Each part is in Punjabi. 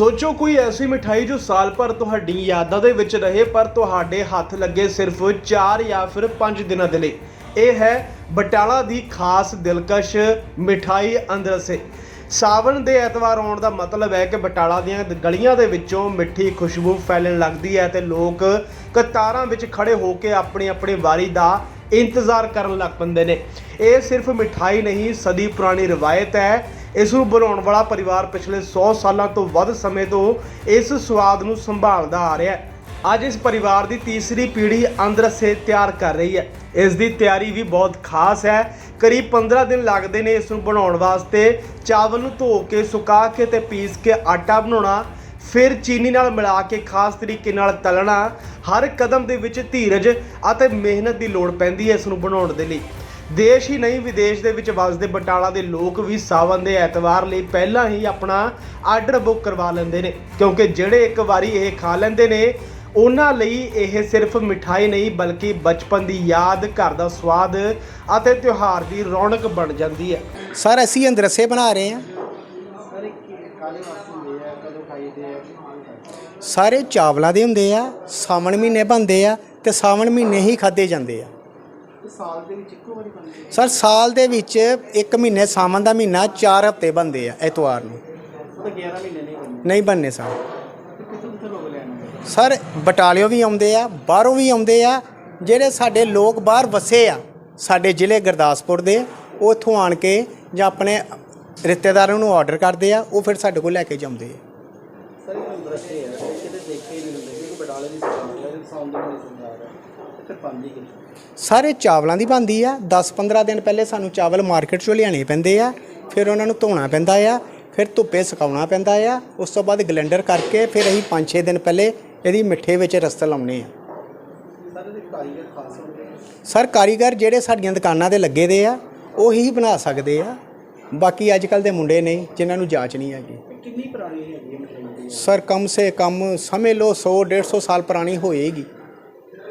ਸੋਚੋ ਕੋਈ ਐਸੀ ਮਿਠਾਈ ਜੋ ਸਾਲ ਭਰ ਤੁਹਾਡੀ ਯਾਦਾਂ ਦੇ ਵਿੱਚ ਰਹੇ, ਪਰ ਤੁਹਾਡੇ ਹੱਥ ਲੱਗੇ ਸਿਰਫ 4 ਜਾਂ ਫਿਰ 5 ਦਿਨਾਂ ਦੇ ਲਈ। ਇਹ ਹੈ ਬਟਾਲਾ ਦੀ ਖਾਸ ਦਿਲਕਸ਼ ਮਿਠਾਈ ਅੰਦਰਸੇ। ਸਾਵਣ ਦੇ ਐਤਵਾਰ ਆਉਣ ਦਾ ਮਤਲਬ ਹੈ ਕਿ ਬਟਾਲਾ ਦੀਆਂ ਗਲੀਆਂ ਦੇ ਵਿੱਚੋਂ ਮਿੱਠੀ ਖੁਸ਼ਬੂ ਫੈਲਣ ਲੱਗਦੀ ਹੈ ਤੇ ਲੋਕ ਕਤਾਰਾਂ ਵਿੱਚ ਖੜੇ ਹੋ ਕੇ ਆਪਣੀ ਆਪਣੀ ਵਾਰੀ ਦਾ ਇੰਤਜ਼ਾਰ ਕਰਨ ਲੱਗ ਪੈਂਦੇ ਨੇ। ਇਹ ਸਿਰਫ ਮਿਠਾਈ ਨਹੀਂ, ਸਦੀ ਪੁਰਾਣੀ ਰਵਾਇਤ ਹੈ। ਇਸ ਨੂੰ ਬਣਾਉਣ ਵਾਲਾ ਪਰਿਵਾਰ ਪਿਛਲੇ 100 ਸਾਲਾਂ ਤੋਂ ਵੱਧ ਸਮੇਂ ਤੋਂ ਇਸ ਸਵਾਦ ਨੂੰ ਸੰਭਾਲਦਾ ਆ ਰਿਹਾ ਹੈ। ਅੱਜ ਇਸ ਪਰਿਵਾਰ ਦੀ ਤੀਸਰੀ ਪੀੜ੍ਹੀ ਅੰਦਰਸੇ ਤਿਆਰ ਕਰ ਰਹੀ ਹੈ। ਇਸ ਦੀ ਤਿਆਰੀ ਵੀ ਬਹੁਤ ਖਾਸ ਹੈ। ਕਰੀਬ 15 ਦਿਨ ਲੱਗਦੇ ਨੇ ਇਸ ਨੂੰ ਬਣਾਉਣ ਵਾਸਤੇ। ਚਾਵਲ ਨੂੰ ਧੋ ਕੇ, ਸੁਕਾ ਕੇ ਤੇ ਪੀਸ ਕੇ ਆਟਾ ਬਣਾਉਣਾ ਫਿਰ ਚੀਨੀ ਨਾਲ ਮਿਲਾ ਕੇ ਖਾਸ ਤਰੀਕੇ ਨਾਲ ਤਲਣਾ ਹਰ ਕਦਮ ਦੇ ਵਿੱਚ ਧੀਰਜ ਅਤੇ ਮਿਹਨਤ ਦੀ ਲੋੜ ਪੈਂਦੀ ਹੈ ਇਸ ਨੂੰ ਬਣਾਉਣ ਦੇ ਲਈ। ਦੇਸ਼ ਹੀ ਨਹੀਂ, ਵਿਦੇਸ਼ ਦੇ ਵਿੱਚ ਵਸਦੇ ਬਟਾਲਾ ਦੇ ਲੋਕ ਵੀ ਸਾਵਨ ਦੇ ਐਤਵਾਰ ਲਈ ਪਹਿਲਾਂ ਹੀ ਆਪਣਾ ਆਰਡਰ ਬੁੱਕ ਕਰਵਾ ਲੈਂਦੇ ਨੇ, ਕਿਉਂਕਿ ਜਿਹੜੇ ਇੱਕ ਵਾਰੀ ਇਹ ਖਾ ਲੈਂਦੇ ਨੇ, ਉਹਨਾਂ ਲਈ ਇਹ ਸਿਰਫ ਮਿਠਾਈ ਨਹੀਂ, ਬਲਕਿ ਬਚਪਨ ਦੀ ਯਾਦ, ਘਰ ਦਾ ਸਵਾਦ ਅਤੇ ਤਿਉਹਾਰ ਦੀ ਰੌਣਕ ਬਣ ਜਾਂਦੀ ਹੈ। ਸਰ, ਅਸੀਂ ਅੰਦਰਸੇ ਬਣਾ ਰਹੇ ਹਾਂ। ਸਾਰੇ ਚਾਵਲਾਂ ਦੇ ਹੁੰਦੇ ਆ, ਸਾਵਣ ਮਹੀਨੇ ਬਣਦੇ ਆ ਤੇ ਸਾਵਣ ਮਹੀਨੇ ਹੀ ਖਾਦੇ ਜਾਂਦੇ ਆ। ਸਾਲ ਦੇ ਵਿੱਚ ਇੱਕੋ ਵਾਰੀ ਬਣਦੇ ਸਰ, ਸਾਲ ਦੇ ਵਿੱਚ ਇੱਕ ਮਹੀਨੇ ਸਾਵਣ ਦਾ ਮਹੀਨਾ, ਚਾਰ ਹਫ਼ਤੇ ਬਣਦੇ ਆ ਐਤਵਾਰ ਨੂੰ। ਤਾਂ 11 ਮਹੀਨੇ ਨਹੀਂ ਬਣਦੇ ਨਹੀਂ ਬਣਨੇ ਸਰ। ਕਿੱਥੋਂ ਕਿੱਥੋਂ ਲੋਕ ਲੈਣਗੇ ਸਰ, ਬਟਾਲਿਓ ਵੀ ਆਉਂਦੇ ਆ, ਬਾਹਰੋਂ ਵੀ ਆਉਂਦੇ ਆ, ਜਿਹੜੇ ਸਾਡੇ ਲੋਕ ਬਾਹਰ ਵਸੇ ਆ, ਸਾਡੇ ਜ਼ਿਲ੍ਹੇ ਗੁਰਦਾਸਪੁਰ ਦੇ, ਉਹ ਇੱਥੋਂ ਆਣ ਕੇ ਜਾਂ ਆਪਣੇ ਰਿਸ਼ਤੇਦਾਰਾਂ ਨੂੰ ਆਰਡਰ ਕਰਦੇ ਆ, ਉਹ ਫਿਰ ਸਾਡੇ ਕੋਲ ਲੈ ਕੇ ਜਾਂਦੇ ਆ। ਸਰ ਇਹ ਕਿਤੇ ਦੇਖੇ ਹੀ ਨਹੀਂ ਹੁੰਦੇ। ਕਿਉਂਕਿ ਬਟਾਲੇ ਦੀ ਹੈ ਦੇ ਨਹੀਂ ਤੇ ਸਾਰੇ ਚਾਵਲਾਂ ਦੀ ਬਣਦੀ ਆ। 10-15 ਦਿਨ ਪਹਿਲੇ ਸਾਨੂੰ ਚਾਵਲ ਮਾਰਕੀਟ ਚੋਂ ਲਿਆਣੇ ਪੈਂਦੇ ਆ। ਫਿਰ ਉਹਨਾਂ ਨੂੰ ਧੋਣਾ ਪੈਂਦਾ ਆ। ਫਿਰ ਧੁੱਪੇ ਸੁਕਾਉਣਾ ਪੈਂਦਾ ਆ। ਉਸ ਤੋਂ ਬਾਅਦ ਗਲੈਂਡਰ ਕਰਕੇ ਫਿਰ ਅਸੀਂ 5-6 ਦਿਨ ਪਹਿਲੇ ਇਹਦੀ ਮਿੱਠੇ ਵਿੱਚ ਰਸਤ ਲਾਉਨੇ ਆ। ਸਰ ਕਾਰੀਗਰ ਜਿਹੜੇ ਸਾਡੀਆਂ ਦੁਕਾਨਾਂ ਤੇ ਲੱਗੇ ਦੇ ਆ ਉਹੀ ਹੀ ਬਣਾ ਸਕਦੇ ਆ। ਬਾਕੀ ਅੱਜ ਕੱਲ ਦੇ ਮੁੰਡੇ ਨੇ ਜਿਨ੍ਹਾਂ ਨੂੰ ਜਾਚ ਨਹੀਂ ਹੈਗੀ। ਕਿੰਨੀ ਪੁਰਾਣੀ ਹੈਗੀ ਦੀ? ਸਰ ਕਮ ਸੇ ਕਮ ਸਮਝ ਲਓ 100 150 ਸਾਲ ਪੁਰਾਣੀ ਹੋਏਗੀ।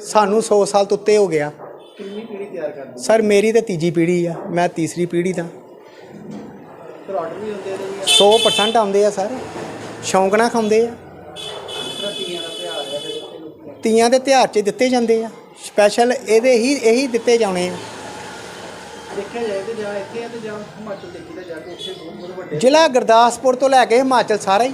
ਸਾਨੂੰ 100 ਸਾਲ ਤੋਂ ਉੱਤੇ ਹੋ ਗਿਆ। ਕਿੰਨੀ ਪੀੜੀ ਤਿਆਰ ਕਰਦੇ ਸਰ ਮੇਰੀ ਤੇ ਤੀਜੀ ਪੀੜ੍ਹੀ ਆ ਮੈਂ ਤੀਸਰੀ ਪੀੜ੍ਹੀ ਦਾ ਫਿਰ ਆਰਡਰ ਵੀ ਹੁੰਦੇ ਵੀ 100% ਆਉਂਦੇ ਆ ਸਰ। ਸ਼ੌਂਕ ਨਾਲ ਖਾਂਦੇ ਆ। ਤੀਆਂ ਦਾ ਤਿਉਹਾਰ 'ਚ ਦਿੱਤੇ ਜਾਂਦੇ ਆ। ਸਪੈਸ਼ਲ ਇਹਦੇ ਹੀ ਇਹੀ ਦਿੱਤੇ ਜਾਣੇ ਆ। ਦੇਖਿਆ ਜਾਏ ਤੇ ਜਾਂ ਇੱਥੇ ਆ ਤੇ ਜਾਂ ਹਿਮਾਚਲ ਦੇਖੀਦਾ ਜਾ ਕੇ ਉੱਥੇ ਬਹੁਤ ਬਹੁਤ ਵੱਡੇ ਜ਼ਿਲ੍ਹਾ ਗੁਰਦਾਸਪੁਰ ਤੋਂ ਲੈ ਕੇ ਹਿਮਾਚਲ ਸਾਰਾ ਹੀ।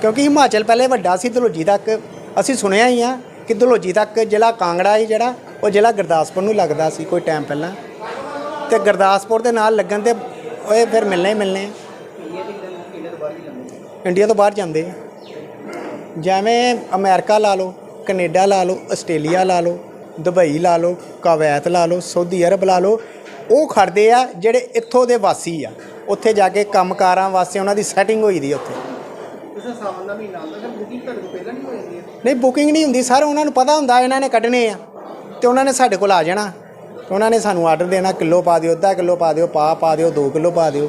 ਕਿਉਂਕਿ ਹਿਮਾਚਲ ਪਹਿਲੇ ਵੱਡਾ ਸੀ ਦਲੋਜੀ ਤੱਕ ਅਸੀਂ ਸੁਣਿਆ ਹੀ ਆ ਕਿ ਦਲੋਜੀ ਤੱਕ ਜ਼ਿਲ੍ਹਾ ਕਾਂਗੜਾ ਹੀ ਜਿਹੜਾ, ਉਹ ਜ਼ਿਲ੍ਹਾ ਗੁਰਦਾਸਪੁਰ ਨੂੰ ਲੱਗਦਾ ਸੀ ਕੋਈ ਟਾਈਮ ਪਹਿਲਾਂ। ਤੇ ਗੁਰਦਾਸਪੁਰ ਦੇ ਨਾਲ ਲੱਗਣ ਤੇ ਇਹ ਫਿਰ ਮਿਲਣੇ ਹੀ ਮਿਲਣੇ ਇੰਡੀਆ ਤੋਂ ਬਾਹਰ ਜਾਂਦੇ ਆ। ਜਿਵੇਂ ਅਮਰੀਕਾ ਲਾ ਲਓ, ਕੈਨੇਡਾ ਲਾ ਲਓ, ਆਸਟ੍ਰੇਲੀਆ ਲਾ ਲਓ, ਦੁਬਈ ਲਾ ਲਓ, ਕਵੈਤ ਲਾ ਲਓ, ਸਾਊਦੀ ਅਰਬ ਲਾ ਲਓ, ਉਹ ਖੜਦੇ ਆ ਜਿਹੜੇ ਇੱਥੋਂ ਦੇ ਵਾਸੀ ਆ। ਉੱਥੇ ਜਾ ਕੇ ਕੰਮਕਾਰਾਂ ਵਾਸਤੇ ਉਹਨਾਂ ਦੀ ਸੈਟਿੰਗ ਹੋਈ ਦੀ ਉੱਥੇ। ਜਿਵੇਂ ਸਾਵਨ ਦਾ ਮਹੀਨਾ ਆਉਂਦਾ ਤਾਂ ਬੁਕਿੰਗ ਤੁਹਾਡੇ ਤੋਂ ਪਹਿਲਾਂ ਨਹੀਂ ਹੋ ਜਾਂਦੀ ਹੈ। ਨਹੀਂ ਬੁਕਿੰਗ ਨਹੀਂ ਹੁੰਦੀ ਸਰ ਉਹਨਾਂ ਨੂੰ ਪਤਾ ਹੁੰਦਾ ਇਹਨਾਂ ਨੇ ਕੱਢਣੇ ਆ। ਤੇ ਉਹਨਾਂ ਨੇ ਸਾਡੇ ਕੋਲ ਆ ਜਾਣਾ। ਤੇ ਉਹਨਾਂ ਨੇ ਸਾਨੂੰ ਆਰਡਰ ਦੇਣਾ ਕਿਲੋ ਪਾ ਦਿਓ ਅੱਧਾ ਕਿਲੋ ਪਾ ਦਿਓ ਪਾ ਪਾ ਦਿਓ 2 ਕਿਲੋ ਪਾ ਦਿਓ।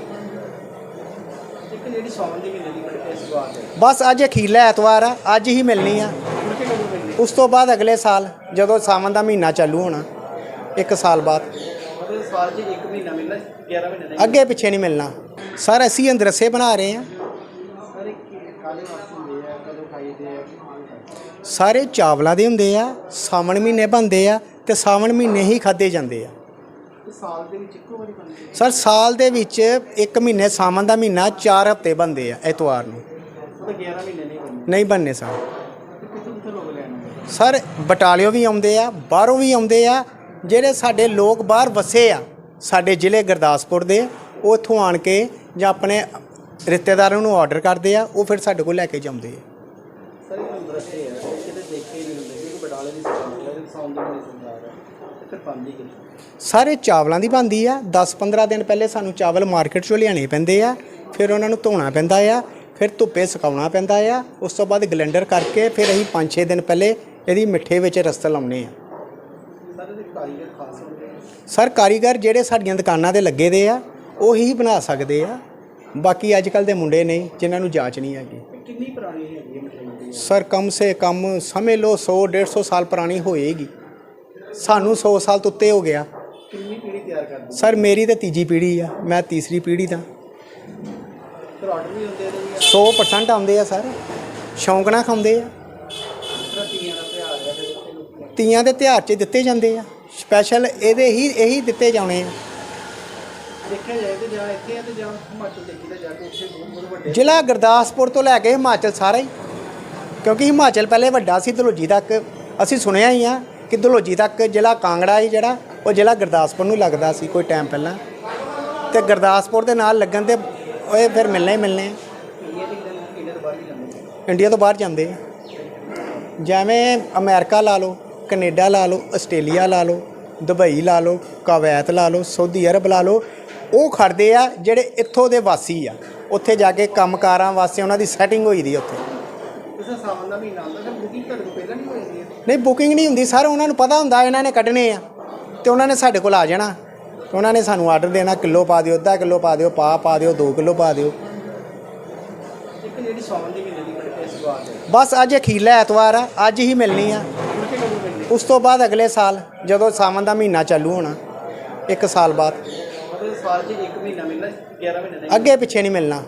ਇੱਕ ਜਿਹੜੀ ਸਾਵਨ ਦੇ ਮਹੀਨੇ ਦੀ ਬੜੀ ਟੇਸਟ ਸਵਾਦ ਹੈ। ਬਸ ਅੱਜ ਅਖੀਰਲਾ ਐਤਵਾਰ ਆ ਅੱਜ ਹੀ ਮਿਲਣੀ ਆ। ਕਦੋਂ ਉਸ ਤੋਂ ਬਾਅਦ ਅਗਲੇ ਸਾਲ ਜਦੋਂ ਸਾਵਣ ਦਾ ਮਹੀਨਾ ਚਾਲੂ ਹੋਣਾ ਇੱਕ ਸਾਲ ਬਾਅਦ। ਮਤਲਬ ਸਾਲ 'ਚ ਇੱਕ ਮਹੀਨਾ ਮਿਲਣਾ 11 ਮਹੀਨੇ ਨਹੀਂ ਅੱਗੇ ਪਿੱਛੇ ਨਹੀਂ ਮਿਲਣਾ। ਸਰ ਅਸੀਂ ਅੰਦਰਸੇ ਬਣਾ ਰਹੇ ਹਾਂ ਕਾਲੇ ਵਾਸਤੇ ਹੁੰਦੇ ਆ? ਕਦੋਂ ਖਾਈਦੇ ਆ? ਸਾਰੇ ਚਾਵਲਾਂ ਦੇ ਹੁੰਦੇ ਆ ਸਾਵਣ ਮਹੀਨੇ ਬਣਦੇ ਆ ਤੇ ਸਾਵਣ ਮਹੀਨੇ ਹੀ ਖਾਦੇ ਜਾਂਦੇ ਆ। ਤੇ ਸਾਲ ਦੇ ਵਿੱਚ ਇੱਕੋ ਵਾਰੀ ਬਣਦੇ ਆ। ਸਰ ਸਾਲ ਦੇ ਵਿੱਚ ਇੱਕ ਮਹੀਨੇ ਸਾਵਣ ਦਾ ਮਹੀਨਾ 4 ਹਫ਼ਤੇ ਬਣਦੇ ਆ ਐਤਵਾਰ ਨੂੰ। ਉਹ ਤਾਂ 11 ਮਹੀਨੇ ਨਹੀਂ ਬਣਦੇ। ਨਹੀਂ ਬਣਨੇ ਸਰ। ਤੇ ਕਿੱਥੋਂ ਕਿੱਥੋਂ ਲੋਕ ਲੈਣਗੇ ਸਰ ਬਟਾਲਿਓ ਵੀ ਆਉਂਦੇ ਆ ਬਾਹਰੋਂ ਵੀ ਆਉਂਦੇ ਆ ਜਿਹੜੇ ਸਾਡੇ ਲੋਕ ਬਾਹਰ ਵਸੇ ਆ ਸਾਡੇ ਜ਼ਿਲ੍ਹੇ ਗੁਰਦਾਸਪੁਰ ਦੇ ਉਹ ਇੱਥੋਂ ਆਣ ਕੇ ਜਾਂ ਆਪਣੇ ਰਿਸ਼ਤੇਦਾਰਾਂ ਨੂੰ ਆਰਡਰ ਕਰਦੇ ਆ ਉਹ ਫਿਰ ਸਾਡੇ ਕੋਲ ਲੈ ਕੇ ਜਾਂਦੇ ਆ। ਸਰ ਇਹ ਅੰਦਰਸੇ ਹੈ ਕਿਤੇ ਦੇਖੇ ਹੀ ਨਹੀਂ ਹੁੰਦੇ ਕਿਉਂਕਿ ਬਟਾਲੇ ਦੀ ਸੌਂਦ ਹੈ ਸੌਂਦ ਦੇ ਨਹੀਂ ਸਮਝਾ ਰਿਹਾ ਤੇ ਫਿਰ ਪਾਉਂਦੀ ਕਿ ਸਾਰੇ ਚਾਵਲਾਂ ਦੀ ਬਣਦੀ ਆ। 10-15 ਦਿਨ ਪਹਿਲੇ ਸਾਨੂੰ ਚਾਵਲ ਮਾਰਕੀਟ ਚੋਂ ਲਿਆਣੇ ਪੈਂਦੇ ਆ ਫਿਰ ਉਹਨਾਂ ਨੂੰ ਧੋਣਾ ਪੈਂਦਾ ਆ ਫਿਰ ਧੁੱਪੇ ਸੁਕਾਉਣਾ ਪੈਂਦਾ ਆ ਉਸ ਤੋਂ ਬਾਅਦ ਗਲੈਂਡਰ ਕਰਕੇ ਫਿਰ ਅਸੀਂ 5-6 ਦਿਨ ਪਹਿਲੇ ਇਹਦੀ ਮਿੱਠੇ ਵਿੱਚ ਰਸਤ ਲਾਉਨੇ ਆ। ਸਰ ਇਹਦੇ ਕਾਰੀਗਰ ਖਾਸ ਹੁੰਦੇ ਆ? ਸਰ ਕਾਰੀਗਰ ਜਿਹੜੇ ਸਾਡੀਆਂ ਦੁਕਾਨਾਂ ਤੇ ਲੱਗੇ ਦੇ ਆ ਉਹੀ ਬਣਾ ਸਕਦੇ ਆ। ਬਾਕੀ ਅੱਜ ਕੱਲ ਦੇ ਮੁੰਡੇ ਨੇ ਜਿਨ੍ਹਾਂ ਨੂੰ ਜਾਚ ਨਹੀਂ ਹੈਗੀ। ਕਿੰਨੀ ਪੁਰਾਣੀ ਸਰ ਕਮ ਸੇ ਕਮ ਸਮਝ ਲਓ 100 150 ਸਾਲ ਪੁਰਾਣੀ ਹੋਏਗੀ। ਸਾਨੂੰ 100 ਸਾਲ ਤੋਂ ਉੱਤੇ ਹੋ ਗਿਆ। ਕਿੰਨੀ ਪੀੜੀ ਤਿਆਰ ਕਰਦੇ ਸਰ ਮੇਰੀ ਤੇ ਤੀਜੀ ਪੀੜ੍ਹੀ ਆ ਮੈਂ ਤੀਸਰੀ ਪੀੜ੍ਹੀ ਦਾ ਆਰਡਰ ਵੀ ਹੁੰਦੇ ਇਹਦੇ ਵੀ 100% ਆਉਂਦੇ ਆ ਸਰ। ਸ਼ੌਂਕ ਨਾਲ ਖਾਂਦੇ ਆ। ਤੀਆਂ ਦੇ ਤਿਉਹਾਰ 'ਚ ਦਿੱਤੇ ਜਾਂਦੇ ਆ। ਸਪੈਸ਼ਲ ਇਹਦੇ ਹੀ ਇਹੀ ਦਿੱਤੇ ਜਾਣੇ ਆ। ਦੇਖਿਆ ਜਾਏ ਤੇ ਜਾਂ ਇੱਥੇ ਆ ਤੇ ਜਾਂ ਹਿਮਾਚਲ ਦੇਖੀਦਾ ਜਾ ਕੇ ਉੱਥੇ ਬਹੁਤ ਬਹੁਤ ਵੱਡੇ ਜ਼ਿਲ੍ਹਾ ਗੁਰਦਾਸਪੁਰ ਤੋਂ ਲੈ ਕੇ ਹਿਮਾਚਲ ਸਾਰਾ ਹੀ। ਕਿਉਂਕਿ ਹਿਮਾਚਲ ਪਹਿਲੇ ਵੱਡਾ ਸੀ ਦਲੋਜੀ ਤੱਕ ਅਸੀਂ ਸੁਣਿਆ ਹੀ ਆ ਕਿ ਦਲੋਜੀ ਤੱਕ ਜ਼ਿਲ੍ਹਾ ਕਾਂਗੜਾ ਹੀ ਜਿਹੜਾ ਉਹ ਜ਼ਿਲ੍ਹਾ ਗੁਰਦਾਸਪੁਰ ਨੂੰ ਲੱਗਦਾ ਸੀ ਕੋਈ ਟਾਈਮ ਪਹਿਲਾਂ। ਤੇ ਗੁਰਦਾਸਪੁਰ ਦੇ ਨਾਲ ਲੱਗਣ ਤੇ ਉਹ ਫਿਰ ਮਿਲਣੇ ਹੀ ਮਿਲਣੇ ਆ। ਇੰਡੀਆ ਤੋਂ ਬਾਹਰ ਜਾਂਦੇ ਆ। ਜਿਵੇਂ ਅਮਰੀਕਾ ਲਾ ਲਓ ਕੈਨੇਡਾ ਲਾ ਲਓ ਆਸਟ੍ਰੇਲੀਆ ਲਾ ਲਓ ਦੁਬਈ ਲਾ ਲਓ ਕੁਵੈਤ ਲਾ ਲਓ ਸਾਊਦੀ ਅਰਬ ਲਾ ਲਓ ਉਹ ਖੜਦੇ ਆ ਜਿਹੜੇ ਇੱਥੋਂ ਦੇ ਵਾਸੀ ਆ। ਉੱਥੇ ਜਾ ਕੇ ਕੰਮਕਾਰਾਂ ਵਾਸਤੇ ਉਹਨਾਂ ਦੀ ਸੈਟਿੰਗ ਹੋਈ ਦੀ ਉੱਥੇ। ਕਿਸੇ ਸਾਵਨ ਦਾ ਮਹੀਨਾ ਆਉਂਦਾ ਤਾਂ ਬੁਕਿੰਗ ਤੁਹਾਡੇ ਤੋਂ ਪਹਿਲਾਂ ਨਹੀਂ ਬੁਕਿੰਗ ਨਹੀਂ ਹੁੰਦੀ ਸਰ ਉਹਨਾਂ ਨੂੰ ਪਤਾ ਹੁੰਦਾ ਇਹਨਾਂ ਨੇ ਕੱਢਣੇ ਆ। ਤੇ ਉਹਨਾਂ ਨੇ ਸਾਡੇ ਕੋਲ ਆ ਜਾਣਾ। ਤੇ ਉਹਨਾਂ ਨੇ ਸਾਨੂੰ ਆਰਡਰ ਦੇਣਾ ਕਿਲੋ ਪਾ ਦਿਓ ਅੱਧਾ ਕਿਲੋ ਪਾ ਦਿਓ ਪਾ ਪਾ ਦਿਓ 2 ਕਿਲੋ ਪਾ ਦਿਓ। ਇੱਕ ਜਿਹੜੀ ਸਾਵਨ ਦੀ ਮਹੀਨੇ ਦੀ ਬੜੀ ਫੈਸਟੀਵਲ ਹੈ ਬਸ ਅੱਜ ਅਖੀਰਲਾ ਐਤਵਾਰ ਆ ਅੱਜ ਹੀ ਮਿਲਣੀ ਆ। ਉਸ ਤੋਂ ਬਾਅਦ ਅਗਲੇ ਸਾਲ ਜਦੋਂ ਸਾਵਣ ਦਾ ਮਹੀਨਾ ਚਾਲੂ ਹੋਣਾ ਇੱਕ ਸਾਲ ਬਾਅਦ। ਸਾਲ 'ਚ ਇੱਕ ਮਹੀਨਾ ਮਿਲਣਾ 11 ਮਹੀਨੇ ਦਾ ਅੱਗੇ ਪਿੱਛੇ ਨਹੀਂ ਮਿਲਣਾ।